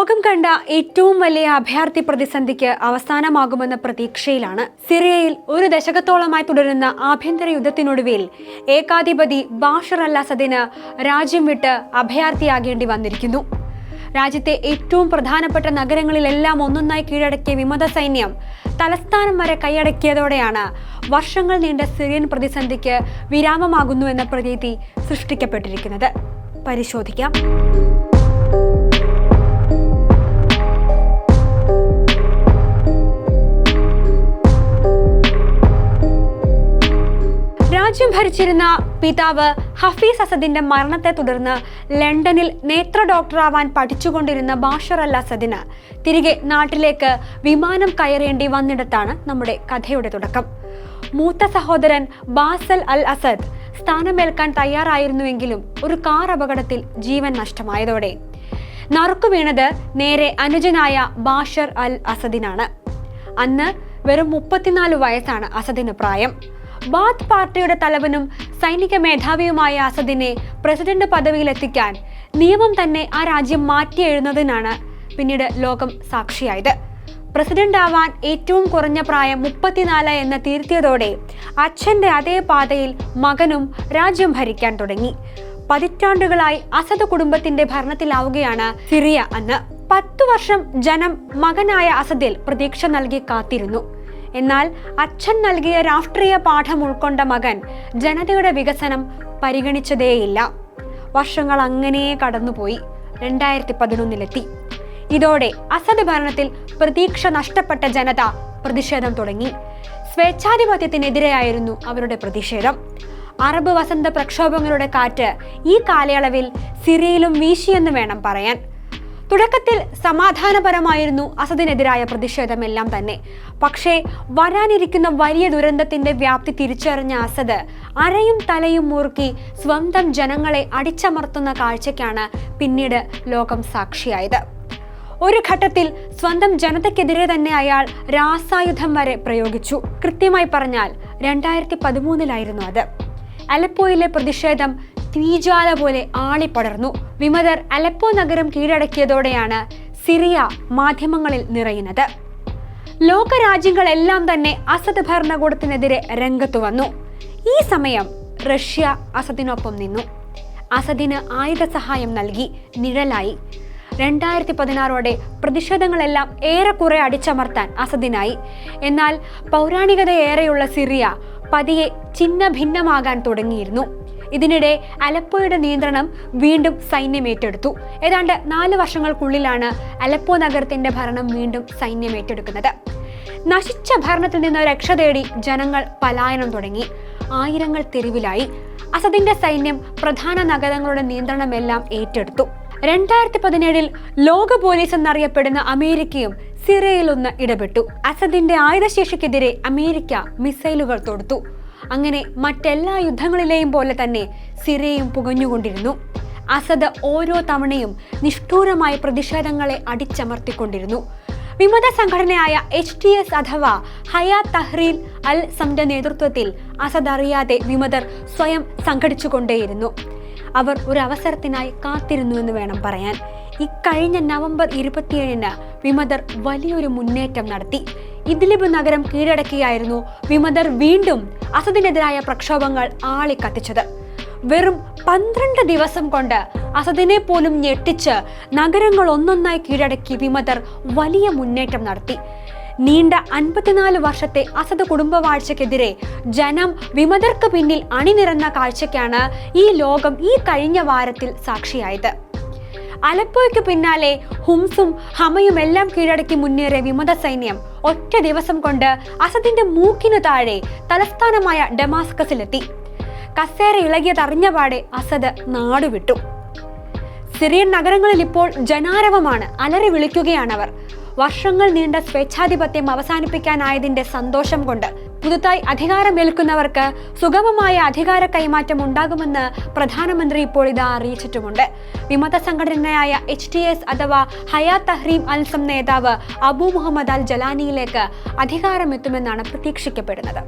ലോകം കണ്ട ഏറ്റവും വലിയ അഭയാർത്ഥി പ്രതിസന്ധിക്ക് അവസാനമാകുമെന്ന പ്രതീക്ഷയിലാണ് സിറിയയിൽ ഒരു ദശകത്തോളമായി തുടരുന്ന ആഭ്യന്തര യുദ്ധത്തിനൊടുവിൽ ഏകാധിപതി ബാഷർ അൽ രാജ്യം വിട്ട് അഭയാർത്ഥിയാകേണ്ടി വന്നിരിക്കുന്നു. രാജ്യത്തെ ഏറ്റവും പ്രധാനപ്പെട്ട നഗരങ്ങളിലെല്ലാം ഒന്നൊന്നായി കീഴടക്കിയ വിമത സൈന്യം തലസ്ഥാനം വരെ കൈയടക്കിയതോടെയാണ് വർഷങ്ങൾ നീണ്ട സിറിയൻ പ്രതിസന്ധിക്ക് വിരാമമാകുന്നു എന്ന പ്രതീതി സൃഷ്ടിക്കപ്പെട്ടിരിക്കുന്നത്. പരിശോധിക്കാം. ഭരിച്ചിരുന്ന പിതാവ് ഹഫീസ് അസദിന്റെ മരണത്തെ തുടർന്ന് ലണ്ടനിൽ നേത്ര ഡോക്ടറാവാൻ പഠിച്ചുകൊണ്ടിരുന്ന ബാഷർ അൽ അസദിന് തിരികെ നാട്ടിലേക്ക് വിമാനം കയറേണ്ടി വന്നിടത്താണ് നമ്മുടെ കഥയുടെ തുടക്കം. മൂത്ത സഹോദരൻ ബാസൽ അൽ അസദ് സ്ഥാനമേൽക്കാൻ തയ്യാറായിരുന്നുവെങ്കിലും ഒരു കാർ അപകടത്തിൽ ജീവൻ നഷ്ടമായതോടെ. നറുക്കു വീണത് നേരെ അനുജനായ ബാഷർ അൽ അസദിനാണ്. അന്ന് വെറും മുപ്പത്തിനാല് വയസ്സാണ് അസദിന് പ്രായം. ബാത്ത് പാർട്ടിയുടെ തലവനും സൈനിക മേധാവിയുമായ അസദിനെ പ്രസിഡന്റ് പദവിയിലെത്തിക്കാൻ നിയമം തന്നെ ആ രാജ്യം മാറ്റി എഴുതുന്നതിനാണ് പിന്നീട് ലോകം സാക്ഷിയായത്. പ്രസിഡന്റ് ആവാൻ ഏറ്റവും കുറഞ്ഞ പ്രായം മുപ്പത്തിനാല് എന്ന് തിരുത്തിയതോടെ അച്ഛന്റെ അതേ പാതയിൽ മകനും രാജ്യം ഭരിക്കാൻ തുടങ്ങി. പതിറ്റാണ്ടുകളായി അസദ് കുടുംബത്തിന്റെ ഭരണത്തിലാവുകയാണ് സിറിയ അന്ന്. പത്തു വർഷം ജനം മകനായ അസദിൽ പ്രതീക്ഷ നൽകി കാത്തിരുന്നു. എന്നാൽ അച്ഛൻ നൽകിയ രാഷ്ട്രീയ പാഠം ഉൾക്കൊണ്ട മകൻ ജനതയുടെ വികസനം പരിഗണിച്ചതേയില്ല. വർഷങ്ങൾ അങ്ങനെ കടന്നുപോയി. രണ്ടായിരത്തി പതിനൊന്നിലെത്തി ഇതോടെ അസദ് ഭരണത്തിൽ പ്രതീക്ഷ നഷ്ടപ്പെട്ട ജനത പ്രതിഷേധം തുടങ്ങി. സ്വേച്ഛാധിപത്യത്തിനെതിരെയായിരുന്നു അവരുടെ പ്രതിഷേധം. അറബ് വസന്ത പ്രക്ഷോഭങ്ങളുടെ കാറ്റ് ഈ കാലയളവിൽ സിറിയയിലും വീശിയെന്ന് വേണം പറയാൻ. തുടക്കത്തിൽ സമാധാനപരമായിരുന്നു അസദിനെതിരായ പ്രതിഷേധമെല്ലാം തന്നെ. പക്ഷേ വരാനിരിക്കുന്ന വലിയ ദുരന്തത്തിന്റെ വ്യാപ്തി തിരിച്ചറിഞ്ഞ അസദ് അരയും തലയും മുറുക്കി സ്വന്തം ജനങ്ങളെ അടിച്ചമർത്തുന്ന കാഴ്ചയ്ക്കാണ് പിന്നീട് ലോകം സാക്ഷിയായത്. ഒരു ഘട്ടത്തിൽ സ്വന്തം ജനതയ്ക്കെതിരെ തന്നെ അയാൾ രാസായുധം വരെ പ്രയോഗിച്ചു. കൃത്യമായി പറഞ്ഞാൽ രണ്ടായിരത്തി പതിമൂന്നിലായിരുന്നു അത്. അലപ്പോയിലെ പ്രതിഷേധം തീജ്വാല പോലെ ആളിപ്പടർന്നു. വിമതർ അലപ്പോ നഗരം കീഴടക്കിയതോടെയാണ് സിറിയ മാധ്യമങ്ങളിൽ നിറയുന്നത്. ലോകരാജ്യങ്ങളെല്ലാം തന്നെ അസദ് ഭരണകൂടത്തിനെതിരെ രംഗത്തു വന്നു. ഈ സമയം റഷ്യ അസദിനൊപ്പം നിന്നു. അസദിന് ആയുധ സഹായം നൽകി നിഴലായി. രണ്ടായിരത്തി പതിനാറോടെ പ്രതിഷേധങ്ങളെല്ലാം ഏറെക്കുറെ അടിച്ചമർത്താൻ അസദിനായി. എന്നാൽ പൗരാണികതയേറെയുള്ള സിറിയ പതിയെ ചിന്ന ഭിന്നമാകാൻ തുടങ്ങിയിരുന്നു. ഇതിനിടെ അലപ്പോയുടെ നിയന്ത്രണം വീണ്ടും സൈന്യം ഏറ്റെടുത്തു. ഏതാണ്ട് നാല് വർഷങ്ങൾക്കുള്ളിലാണ് അലപ്പോ നഗരത്തിന്റെ ഭരണം വീണ്ടും സൈന്യം ഏറ്റെടുക്കുന്നത്. നശിച്ച ഭരണത്തിൽ നിന്ന് രക്ഷ തേടി ജനങ്ങൾ പലായനം തുടങ്ങി. ആയിരങ്ങൾ തെരുവിലായി. അസദിന്റെ സൈന്യം പ്രധാന നഗരങ്ങളുടെ നിയന്ത്രണമെല്ലാം ഏറ്റെടുത്തു. രണ്ടായിരത്തി പതിനേഴിൽ ലോക പോലീസ് എന്നറിയപ്പെടുന്ന അമേരിക്കയും സിറിയയിൽ ഒന്ന് ഇടപെട്ടു. അസദിന്റെ ആയുധശേഷിക്കെതിരെ അമേരിക്ക മിസൈലുകൾ തൊടുത്തു. അങ്ങനെ മറ്റെല്ലാ യുദ്ധങ്ങളിലെയും പോലെ തന്നെ സിറിയയും പുകഞ്ഞുകൊണ്ടിരുന്നു. അസദ് ഓരോ തവണയും നിഷ്ഠൂരമായ പ്രതിഷേധങ്ങളെ അടിച്ചമർത്തിക്കൊണ്ടിരുന്നു. വിമത സംഘടനയായ എച്ച് ടി എസ് അഥവാ ഹയാ തഹ്രീൽ അൽ സംന്റെ നേതൃത്വത്തിൽ അസദ് അറിയാതെ വിമതർ സ്വയം സംഘടിച്ചുകൊണ്ടേയിരുന്നു. അവർ ഒരു അവസരത്തിനായി കാത്തിരുന്നു എന്ന് വേണം പറയാൻ. ഇക്കഴിഞ്ഞ നവംബർ ഇരുപത്തിയേഴിന് വിമതർ വലിയൊരു മുന്നേറ്റം നടത്തി. ഇദ്ലിബ് നഗരം കീഴടക്കിയായിരുന്നു വിമതർ വീണ്ടും അസദിനെതിരായ പ്രക്ഷോഭങ്ങൾ ആളിക്കത്തിച്ചത്. വെറും പന്ത്രണ്ട് ദിവസം കൊണ്ട് അസദിനെ പോലും ഞെട്ടിച്ച് നഗരങ്ങൾ ഒന്നൊന്നായി കീഴടക്കി വിമതർ വലിയ മുന്നേറ്റം നടത്തി. നീണ്ട അൻപത്തിനാല് വർഷത്തെ അസദ് കുടുംബവാഴ്ചക്കെതിരെ ജനം വിമതർക്ക് പിന്നിൽ അണിനിരന്ന കാഴ്ചയ്ക്കാണ് ഈ ലോകം ഈ കഴിഞ്ഞ വാരത്തിൽ സാക്ഷിയായത്. അലപ്പോയ്ക്ക് പിന്നാലെ ഹുംസും ഹമയും എല്ലാം കീഴടക്കി മുന്നേറിയ വിമത സൈന്യം ഒറ്റ ദിവസം കൊണ്ട് അസദിന്റെ മൂക്കിനു താഴെ തലസ്ഥാനമായ ഡെമാസ്കസിലെത്തി. കസേര ഇളകിയതറിഞ്ഞപാടെ അസദ് നാടുവിട്ടു. സിറിയൻ നഗരങ്ങളിൽ ഇപ്പോൾ ജനാരവമാണ്. അലറി വിളിക്കുകയാണവർ. വർഷങ്ങൾ നീണ്ട സ്വേച്ഛാധിപത്യം അവസാനിപ്പിക്കാനായതിന്റെ സന്തോഷം കൊണ്ട് പുതുതായി അധികാരമേൽക്കുന്നവർക്ക് സുഗമമായ അധികാര കൈമാറ്റം ഉണ്ടാകുമെന്ന് പ്രധാനമന്ത്രി ഇപ്പോൾ ഇതാ അറിയിച്ചിട്ടുമുണ്ട്. വിമത സംഘടനയായ എച്ച് ടി എസ് അഥവാ ഹയാ തഹ്രീം അൽസം നേതാവ് അബു മുഹമ്മദ് അൽ ജലാനിയിലേക്ക് അധികാരമെത്തുമെന്നാണ് പ്രതീക്ഷിക്കപ്പെടുന്നത്.